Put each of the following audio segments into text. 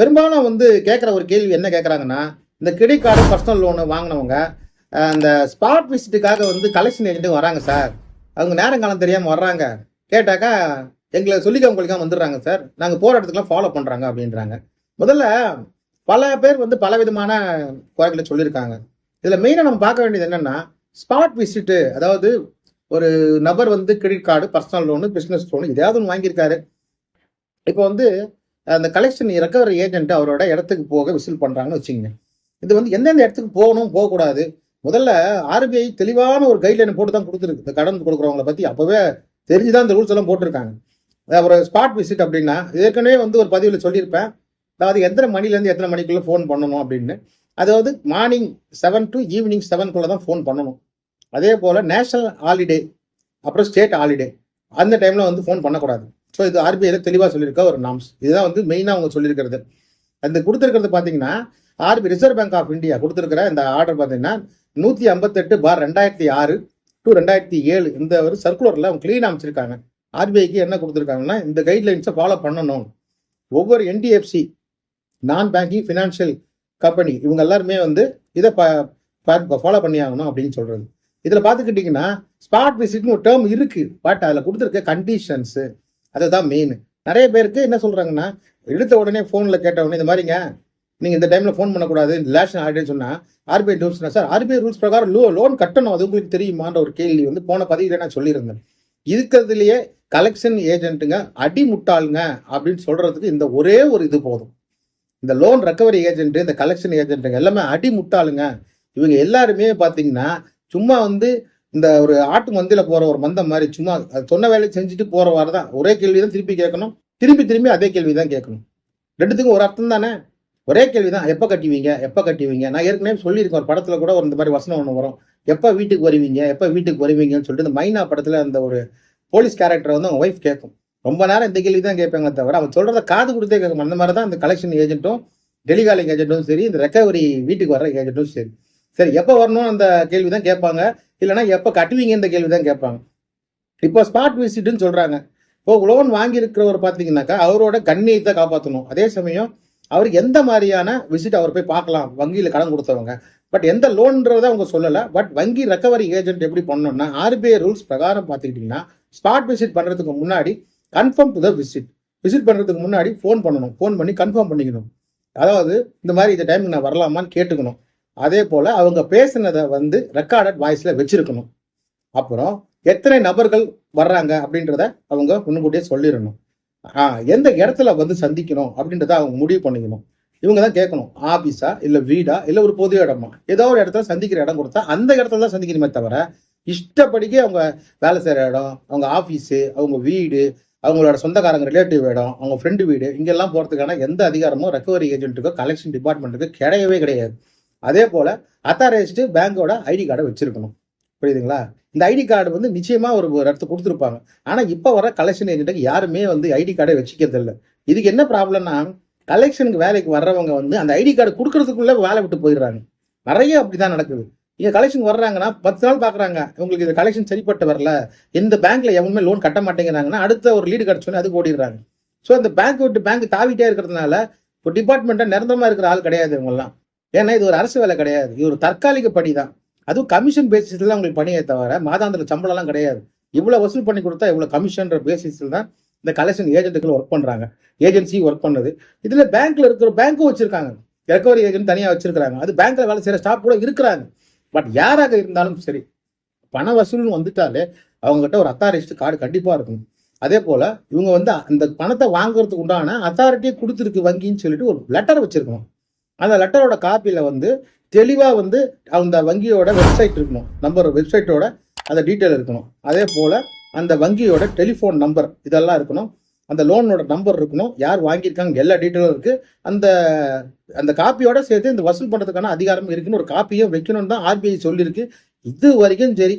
பெரும்பாலும் வந்து கேட்குற ஒரு கேள்வி என்ன கேட்குறாங்கன்னா இந்த கிரெடிட் கார்டு பர்சனல் லோனு வாங்கினவங்க அந்த ஸ்பாட் விசிட்டுக்காக வந்து கலெக்ஷன் ஏஜென்ட்டு வராங்க சார் அவங்க நேரங்காலம் தெரியாமல் வர்றாங்க. கேட்டாக்கா எங்களை சொல்லிக்க உங்களுக்கு வந்துடுறாங்க சார் நாங்கள் போகிற இடத்துக்குலாம் ஃபாலோ பண்ணுறாங்க அப்படின்றாங்க. முதல்ல பல பேர் வந்து பல விதமான குறைகளை சொல்லியிருக்காங்க. இதில் மெயினாக நம்ம பார்க்க வேண்டியது என்னென்னா ஸ்பாட் விசிட்டு அதாவது ஒரு நபர் வந்து credit card personal loan business loan ஏதாவது ஒன்று வாங்கியிருக்காரு. இப்போ வந்து அந்த கலெக்ஷன் ரெக்கவரி ஏஜென்ட் அவரோட இடத்துக்கு போக விசில் பண்ணுறாங்கன்னு வச்சுக்கோங்க. இது வந்து எந்தெந்த இடத்துக்கு போகணும் போகக்கூடாது. முதல்ல ஆர்பிஐ தெளிவான ஒரு கைட்லைன் போட்டு தான் கொடுத்துருக்கு. இந்த கடன் கொடுக்குறவங்கள அப்போவே தெரிஞ்சு தான் இந்த ரூல்ஸ் எல்லாம் போட்டிருக்காங்க. ஒரு ஸ்பாட் விசிட் அப்படின்னா ஏற்கனவே வந்து ஒரு பதிவில் சொல்லியிருப்பேன். அதாவது எத்தனை மணிலேருந்து எத்தனை மணிக்குள்ளே ஃபோன் பண்ணணும் அப்படின்னு. அதாவது மார்னிங் செவன் டு ஈவினிங் செவன்குள்ளே தான் ஃபோன் பண்ணணும். அதே போல் நேஷனல் ஹாலிடே அப்புறம் ஸ்டேட் ஹாலிடே அந்த டைமில் வந்து ஃபோன் பண்ணக்கூடாது. ஸோ இது ஆர்பிஐயில் தெளிவாக சொல்லியிருக்க ஒரு நாம்ஸ் இதுதான் வந்து மெயினாக அவங்க சொல்லியிருக்கிறது. அந்த கொடுத்துருக்கிறது பார்த்தீங்கன்னா RB reserve bank of India கொடுத்துருக்கிற இந்த ஆர்டர் பார்த்தீங்கன்னா நூற்றி ஐம்பத்தெட்டு பார் ரெண்டாயிரத்தி ஆறு டு ரெண்டாயிரத்தி ஏழு இந்த ஒரு சர்க்குலரில் அவங்க க்ளீன் அமைச்சிருக்காங்க. ஆர்பிஐக்கு என்ன கொடுத்துருக்காங்கன்னா இந்த கைட்லைன்ஸை ஃபாலோ பண்ணணும். ஒவ்வொரு என்டிஎஃப்சி நான் பேங்கிங் ஃபினான்ஷியல் கம்பெனி இவங்க எல்லாருமே வந்து இதை ஃபாலோ பண்ணி ஆகணும் அப்படின்னு சொல்கிறது இதில் பார்த்துக்கிட்டிங்கன்னா ஸ்பாட் விசிட்னு ஒரு டேர்ம் இருக்குது பட் அதில் கொடுத்துருக்க கண்டிஷன்ஸு அதுதான் மெயின் நிறைய பேருக்கு என்ன சொல்கிறாங்கன்னா எடுத்த உடனே ஃபோனில் கேட்ட உடனே இந்த மாதிரிங்க நீங்கள் இந்த டைமில் ஃபோன் பண்ணக்கூடாது இந்த லேஷன் ஆல்ரெடி சொன்னால் ஆர்பிஐ ரூல்ஸ்னா சார் ஆர்பிஐ ரூல்ஸ் பிரகாரம் லோ லோன் கட்டணும் அது உங்களுக்கு தெரியுமான்ற ஒரு கேள்வி வந்து போன பதிவில் நான் சொல்லியிருந்தேன். இருக்கிறதுலையே கலெக்ஷன் ஏஜென்ட்டுங்க அடி முட்டாளுங்க அப்படின்னு சொல்கிறதுக்கு இந்த ஒரே ஒரு இது போதும். இந்த லோன் ரெக்கவரி ஏஜென்ட்டு இந்த கலெக்ஷன் ஏஜென்ட்டுங்க எல்லாமே அடி முட்டாளுங்க இவங்க எல்லாருமே பார்த்தீங்கன்னா சும்மா வந்து இந்த ஒரு ஆட்டு மந்தையில் போற ஒரு மந்தம் மாதிரி சும்மா அது சொன்ன வேலையை செஞ்சுட்டு போற வாரம் தான் ஒரே கேள்வி தான் திருப்பி கேட்கணும். திருப்பி திரும்பி அதே கேள்வி தான் கேட்கணும். ரெண்டுத்துக்கும் ஒரு அர்த்தம் தானே? ஒரே கேள்வி தான் எப்போ கட்டுவீங்க? எப்போ கட்டுவீங்க? நான் ஏற்கனவே சொல்லியிருக்கேன். ஒரு படத்தில் கூட ஒரு இந்த மாதிரி வசனம் ஒன்று வரும். எப்போ வீட்டுக்கு வருவீங்க? எப்போ வீட்டுக்கு வருவீங்கன்னு சொல்லிட்டு இந்த மைனா படத்தில் அந்த ஒரு போலீஸ் கேரக்டர் வந்து அவங்க ஒய்ஃப் கேட்கும் ரொம்ப நேரம் இந்த கேள்வி தான் கேட்பாங்க தவிர அவன் சொல்கிறத காது கொடுத்தே கேட்கும் அந்த மாதிரி தான் இந்த கலெக்ஷன் ஏஜென்ட்டும் டெலிகாலிங் ஏஜென்ட்டும் சரி இந்த ரெக்கவரி வீட்டுக்கு வர ஏஜென்ட்டும் சரி. சரி எப்போ வரணும் அந்த கேள்வி தான் கேட்பாங்க. இல்லைன்னா எப்போ கட்டுவீங்க இந்த கேள்வி தான் கேட்பாங்க. இப்போ ஸ்பாட் விசிட்டுன்னு சொல்கிறாங்க இப்போ லோன் வாங்கியிருக்கிறவர் பார்த்தீங்கன்னாக்கா அவரோட கண்ணியத்தை காப்பாற்றணும் அதே சமயம் அவருக்கு எந்த மாதிரியான விசிட் அவர் போய் பார்க்கலாம் வங்கியில் கடன் கொடுத்தவங்க. பட் எந்த லோன்றதை அவங்க சொல்லலை. பட் வங்கி ரெக்கவரி ஏஜென்ட் எப்படி பண்ணணும்னா ஆர்பிஐ ரூல்ஸ் பிரகாரம் பார்த்துக்கிட்டிங்கன்னா ஸ்பாட் விசிட் பண்ணுறதுக்கு முன்னாடி confirm to the visit visit பண்ணுறதுக்கு முன்னாடி ஃபோன் பண்ணணும். ஃபோன் பண்ணி கன்ஃபார்ம் பண்ணிக்கணும். அதாவது இந்த மாதிரி இந்த டைமுக்கு நான் வரலாமான்னு கேட்டுக்கணும். அதே போல் அவங்க பேசுனதை வந்து ரெக்கார்டட் வாய்ஸில் வச்சிருக்கணும். அப்புறம் எத்தனை நபர்கள் வர்றாங்க அப்படின்றத அவங்க முன்கூட்டியே சொல்லிடணும். எந்த இடத்துல வந்து சந்திக்கணும் அப்படின்றத அவங்க முடிவு பண்ணிக்கணும். இவங்க தான் கேட்கணும். ஆஃபீஸா இல்லை வீடா இல்லை ஒரு பொது இடமா? ஏதோ ஒரு இடத்துல சந்திக்கிற இடம் கொடுத்தா அந்த இடத்துல தான் சந்திக்கணுமே தவிர இஷ்டப்படிக்கு அவங்க வேலை செய்கிற இடம் அவங்க ஆஃபீஸு அவங்க வீடு அவங்களோட சொந்தக்காரங்க ரிலேட்டிவ் இடம் அவங்க ஃப்ரெண்டு வீடு இங்கெல்லாம் போகிறதுக்கான எந்த அதிகாரமும் ரெக்கவரி ஏஜென்ட்டுக்கோ கலெக்ஷன் டிபார்ட்மெண்ட்டுக்கோ கிடையவே கிடையாது. அதே போல் அத்தாரைஸ்டு பேங்கோட ஐடி கார்டை வச்சுருக்கணும். புரியுதுங்களா? இந்த ஐடி கார்டு வந்து நிச்சயமாக ஒரு ஒரு இடத்துக்கு கொடுத்துருப்பாங்க. ஆனால் இப்போ வர கலெக்ஷன் ஏஜென்ட்டுக்கு யாருமே வந்து ஐடி கார்டை வச்சுக்கிறதில்ல. இதுக்கு என்ன ப்ராப்ளம்னா கலெக்ஷனுக்கு வேலைக்கு வர்றவங்க வந்து அந்த ஐடி கார்டு கொடுக்கறதுக்குள்ளே வேலை விட்டு போயிடுறாங்க. நிறைய அப்படி தான் நடக்குது. இங்கே கலெக்ஷன் வர்றாங்கன்னா பத்து நாள் பார்க்குறாங்க உங்களுக்கு இந்த கலெக்ஷன் சரிப்பட்டு வரல. எந்த பேங்க்கில் எவனுமே லோன் கட்ட மாட்டேங்கிறாங்கன்னா அடுத்த ஒரு லீடு கிடச்சோன்னே அதுக்கு ஓடிடுறாங்க. ஸோ அந்த பேங்க் விட்டு பேங்க் தாவிட்டே இருக்கிறதுனால இப்போ டிபார்ட்மெண்ட்டாக நிரந்தரமாக இருக்கிற ஆள் கிடையாது இவங்கெல்லாம். ஏன்னா இது ஒரு அரசு வேலை கிடையாது. இது ஒரு தற்காலிக பணி தான் அதுவும் கமிஷன் பேசிஸ்ல உங்களுக்கு பணியை தவிர மாதாந்திர சம்பளம்லாம் கிடையாது. இவ்வளோ வசூல் பண்ணி கொடுத்தா இவ்வளோ கமிஷன்ற பேசிஸில் தான் இந்த கலெக்ஷன் ஏஜென்ட்டுகள் ஒர்க் பண்ணுறாங்க ஏஜென்சி ஒர்க் பண்ணுது. இதில் பேங்க்கில் இருக்கிற பேங்க்கும் வச்சுருக்காங்க. ரெக்கவரி ஏஜென்ட் தனியாக வச்சுருக்காங்க அது பேங்க்கில் வேலை செய்கிற ஸ்டாஃப் கூட இருக்கிறாங்க. பட் யாராக இருந்தாலும் சரி பண வசூல்னு வந்துட்டாலே அவங்ககிட்ட ஒரு அத்தாரிஸ்ட் கார்டு கண்டிப்பாக இருக்கும் அதே போல் இவங்க வந்து அந்த பணத்தை வாங்குறதுக்கு உண்டான அத்தாரிட்டியை கொடுத்துருக்கு வங்கின்னு சொல்லிட்டு ஒரு லெட்டர் வச்சுருக்கணும். அந்த லெட்டரோட காப்பியில் வந்து தெளிவாக வந்து அந்த வங்கியோட வெப்சைட் இருக்கணும். நம்பர் வெப்சைட்டோட அந்த டீட்டெயில் இருக்கணும். அதே போல் அந்த வங்கியோட டெலிஃபோன் நம்பர் இதெல்லாம் இருக்கணும். அந்த லோனோட நம்பர் இருக்கணும். யார் வாங்கியிருக்காங்க எல்லா டீட்டெயிலும் இருக்குது அந்த அந்த காப்பியோட சேர்த்து இந்த வசூல் பண்ணுறதுக்கான அதிகாரம் இருக்குன்னு ஒரு காப்பியை வைக்கணும்னு தான் ஆர்பிஐ சொல்லியிருக்கு. இது வரைக்கும் சரி.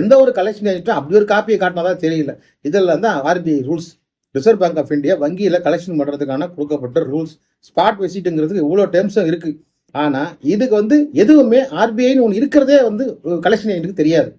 எந்த ஒரு கலெக்ஷன் ஏஜென்ட்டும் அப்படி ஒரு காப்பியை காட்டினா தான் தெரியல. இதெல்லாம் தான் RBI rules reserve bank of India வங்கியில் கலெக்ஷன் பண்ணுறதுக்கான கொடுக்கப்பட்ட ரூல்ஸ் ஸ்பாட் விசிட்டுங்கிறதுக்கு இவ்வளோ டேர்ம்ஸும் இருக்குது ஆனால் இதுக்கு வந்து எதுவுமே ஆர்பிஐன்னு ஒன்று இருக்கிறதே வந்து கலெக்ஷன் ஏஜென்ட்டுக்கு தெரியாது.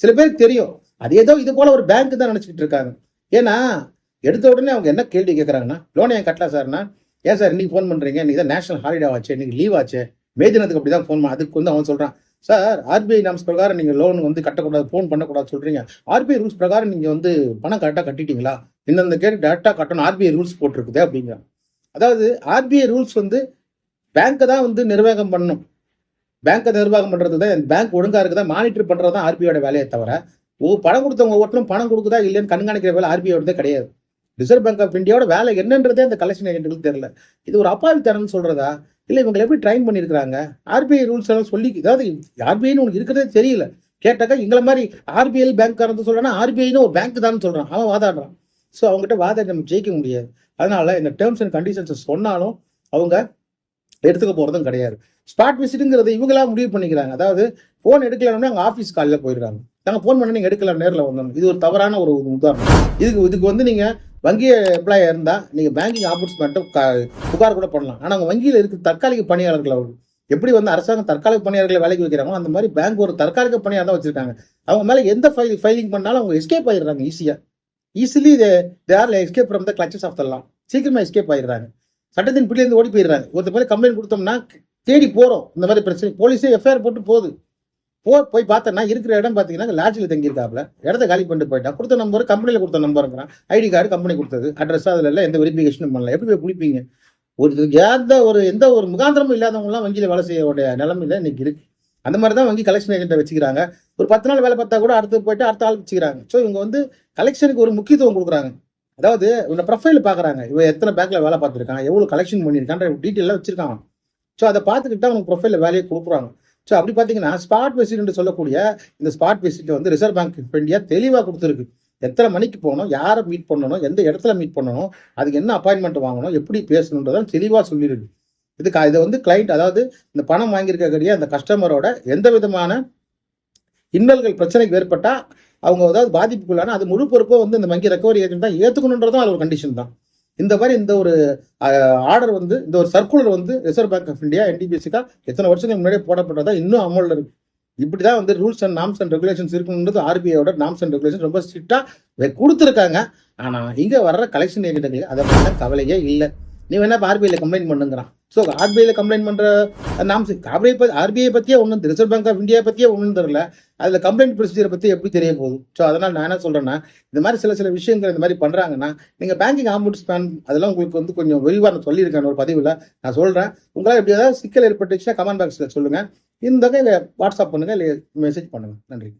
சில பேருக்கு தெரியும். அது ஏதோ இது போல ஒரு பேங்க் தான் நினச்சிக்கிட்டு இருக்காங்க. ஏன்னா எடுத்த உடனே அவங்க என்ன கேள்வி கேட்குறாங்கன்னா லோன் ஏன் கட்டலாம் சார்னா ஏன் சார் இன்னைக்கு ஃபோன் பண்ணுறீங்க இன்னைக்கு தான் நேஷனல் ஹாலிடே ஆச்சு. இன்னைக்கு லீவ் ஆச்சு. மே தினத்துக்கு அப்படி தான் ஃபோன் பண்ண அதுக்கு வந்து அவன் சொல்கிறான் சார் ஆர்பிஐ நாம்ஸ் பிரகாரம் நீங்கள் லோன் வந்து கட்டக்கூடாது ஃபோன் பண்ணக்கூடாது சொல்கிறீங்க ஆர்பிஐ ரூல்ஸ் பிரகாரம் நீங்கள் வந்து பணம் கரெக்டாக கட்டிட்டீங்களா? இந்தந்த கேட்டு டேரெக்டாக கட்டணும். ஆர்பிஐ ரூல்ஸ் போட்டிருக்குது அப்படிங்கிறாங்க. அதாவது ஆர்பிஐ ரூல்ஸ் வந்து பேங்க்கை தான் வந்து நிர்வாகம் பண்ணணும். பேங்க்கை நிர்வாகம் பண்ணுறது தான் பேங்க் ஒழுங்காக இருக்குதா மானிட்டர் பண்ணுறது தான் ஆர்பிஐயோட வேலையை தவிர ஓ பணம் கொடுத்தவங்க ஒவ்வொருத்தரும் பணம் கொடுக்குதா இல்லைன்னு கண்காணிக்கிற வேலை ஆர்பிஐயோடதே கிடையாது. ரிசர்வ் பேங்க் ஆஃப் இந்தியாவோட வேலை என்னன்றதே அந்த கலெக்ஷன் ஏஜென்ட்டுக்கு தெரியல. இது ஒரு அப்பாவித்தனம்னு சொல்கிறதா இல்லை இவங்களை எப்படி ட்ரைன் பண்ணியிருக்கிறாங்க? ஆர்பிஐ ரூல்ஸ் எல்லாம் சொல்லி அதாவது ஆர்பிஐன்னு உனக்கு இருக்கிறதே தெரியல. கேட்டாக்கா எங்களை மாதிரி ஆர்பிஐ பேங்க் வந்து சொல்கிறேன்னா ஆர்பிஐன்னு ஒரு பேங்க் தான் சொல்கிறான் அவன் வாதாடுறான். ஸோ அவங்ககிட்ட வாதத்தை நம்ம ஜெயிக்க முடியாது. அதனால இந்த டேர்ம்ஸ் அண்ட் கண்டிஷன்ஸ் சொன்னாலும் அவங்க எடுத்துக்க போகிறதும் கிடையாது. ஸ்பாட் விசிட்டுங்கிறது இவங்களா முடிவு பண்ணிக்கிறாங்க. அதாவது ஃபோன் எடுக்கலன்னா அவங்க ஆஃபீஸ் காலையில் போயிடுறாங்க. நாங்கள் ஃபோன் பண்ண நீங்கள் எடுக்கல நேரில் வந்தோம் இது ஒரு தவறான ஒரு உதாரணம். இதுக்கு இதுக்கு வந்து நீங்கள் வங்கி எம்ப்ளாயாக இருந்தால் நீங்கள் பேங்கிங் ஆப்பர்ச்சுமெண்ட்டும் புகார் கூட பண்ணலாம். ஆனால் அவங்க வங்கியில் இருக்க தற்காலிக பணியாளர்கள் அவர். எப்படி வந்து அரசாங்கம் தற்காலிக பணியாளர்களை வேலைக்கு வைக்கிறாங்களோ அந்த மாதிரி பேங்க் ஒரு தற்காலிக பணியாக தான் வச்சுருக்காங்க. அவங்க மேலே எந்த ஃபைல் ஃபைலிங் பண்ணாலும் அவங்க எஸ்கேப் ஆகிடுறாங்க ஈஸியாக easily their escape from the clutches of தரலாம் சீக்கிரமாக எஸ்கேப் ஆயிடுறாங்க. சட்டத்தின் பிடிலேருந்து ஓடி போயிடுறாங்க. ஒருத்தர் மேலே கம்ப்ளைண்ட் கொடுத்தோம்னா தேடி போகிறோம் இந்த மாதிரி பிரச்சனை. போலீஸே எஃப்ஐஆர் போட்டு போகுது. போ போய் பார்த்தேன்னா இருக்கிற இடம் பார்த்தீங்கன்னா லாட்ஜில் தங்கியிருக்காப்புல. இடத்த காலி பண்ணிட்டு போயிட்டான் கொடுத்த நம்பர் கம்பெனியில் கொடுத்த நம்பருங்கிறான் ஐடி கார்டு கம்பெனி கொடுத்தது. அட்ரஸ் அதில் எல்லாம் எந்த வெரிஃபிகேஷனும் பண்ணல. எப்படி போய் குளிப்பீங்க? ஒரு எந்த ஒரு எந்த ஒரு முகாந்திரமும் இல்லாதவங்களாம் வங்கியில் வேலை செய்யக்கூடிய நிலைமையில இன்னைக்கு இருக்கு. அந்த மாதிரி தான் வங்கி கலெக்ஷன் ஏஜென்ட்டை வச்சுக்கிறாங்க. ஒரு பத்து நாள் வேலை பார்த்தா கூட அடுத்து போயிட்டு அடுத்த ஆள் வச்சுக்கிறாங்க. ஸோ இவங்க வந்து கலெக்ஷனுக்கு ஒரு முக்கியத்துவம் கொடுக்குறாங்க. அதாவது இவனை ப்ரொஃபைல் பார்க்குறாங்க. இவன் எத்தனை பேங்க்கில் வேலை பார்த்துருக்கான் எவ்வளோ கலெக்ஷன் பண்ணியிருக்கான்ற டீட்டெயிலாக வச்சிருக்காங்க. ஸோ அதை பார்த்துக்கிட்டு அவங்க ப்ரொஃபைலில் வேலையை கொடுக்குறாங்க. ஸோ அப்படி பார்த்தீங்கன்னா ஸ்பாட் விசிட் சொல்லக்கூடிய இந்த ஸ்பாட் விசிட் வந்து ரிசர்வ் பேங்க் ஆஃப் இந்தியா தெளிவாக கொடுத்துருக்கு. எத்தனை மணிக்கு போகணும் யாரை மீட் பண்ணணும் எந்த இடத்துல மீட் பண்ணணும் அதுக்கு என்ன அப்பாயின்மெண்ட் வாங்கணும் எப்படி பேசணுன்றதான் தெளிவாக சொல்லியிருக்கு. இது இதை வந்து கிளைண்ட் அதாவது இந்த பணம் வாங்கியிருக்கக்கூடிய அந்த கஸ்டமரோட எந்த விதமான இன்னல்கள் பிரச்சனைக்கு ஏற்பட்டால் அவங்க அதாவது பாதிப்புக்குள்ளான அது முழு பொறுப்பை வந்து இந்த வங்கி ரெக்கவரி ஏஜென்ட் தான் ஏற்றுக்கணுன்றதும் அது ஒரு கண்டிஷன் தான். இந்த மாதிரி இந்த ஒரு ஆர்டர் வந்து இந்த ஒரு சர்க்குலர் வந்து ரிசர்வ் பேங்க் ஆஃப் இந்தியா என்டிபிஎஸ்சிக்கா எத்தனை வருஷத்துக்கு முன்னாடியே போடப்பட்டதா இன்னும் அமலில் இருக்கு. இப்படிதான் வந்து rules and norms and regulations இருக்கணுன்றது ஆர்பிஐயோட நாம்ஸ் அண்ட் ரெகுலேஷன் ரொம்ப ஸ்ட்ரிக்டாக கொடுத்துருக்காங்க. ஆனால் இங்கே வர்ற கலெக்ஷன் ஏஜென்ட்டுக்கு அதை பற்றின கவலையே இல்லை. நீ வேணா ஆர்பிஐல கம்ப்ளைண்ட் பண்ணுங்கிறான். ஸோ ஆர்பிஐயில் கம்ப்ளைண்ட் பண்ணுற நாம் ஆர்பிஐ ஆர்பிஐ பற்றியே ஒன்றும் ரிசர்வ் பேங்க் ஆஃப் இந்தியா பற்றியே ஒன்றும் தெரில அதில் கம்ப்ளைண்ட் ப்ரொசீஜரை பற்றி எப்படி தெரிய போகுது? ஸோ அதனால் நான் என்ன சொல்கிறேன்னா இந்த மாதிரி சில சில விஷயங்கள் இந்த மாதிரி பண்ணுறாங்கன்னா நீங்கள் பேங்கிங் ஆம்புட்ஸ்மேன் அதெல்லாம் உங்களுக்கு வந்து கொஞ்சம் விரிவாக நான் சொல்லியிருக்கேன் ஒரு பதிவில். நான் சொல்கிறேன் உங்களால் எப்படி ஏதாவது சிக்கல் ஏற்பட்டுச்சுன்னா கமெண்ட் பாக்ஸில் சொல்லுங்கள் இந்த வாட்ஸ்அப் பண்ணுங்கள் இல்லை மெசேஜ் பண்ணுங்கள் நன்றி.